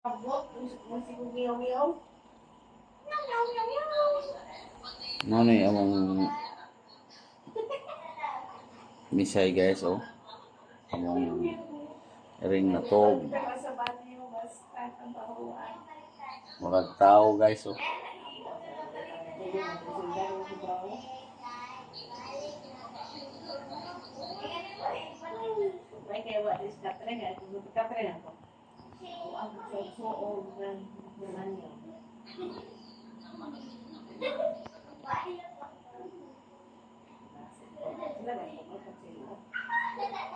Ano ni among misay guys oh. Among ring na tog. Murag tao guys oh. Kaya wa dis katre nga, kung của ông Joko Ono Mania.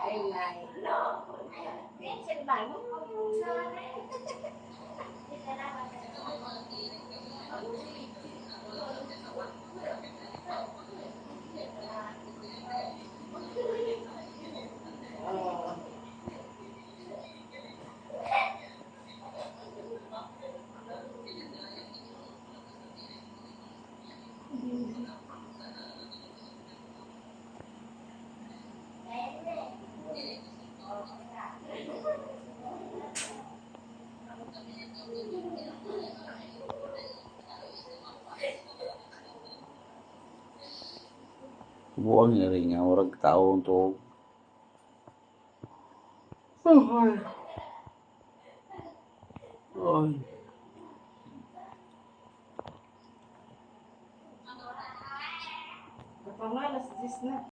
Em này nó trên bàn không sao đấy. Buang ringan orang tahu untuk Oh, oh.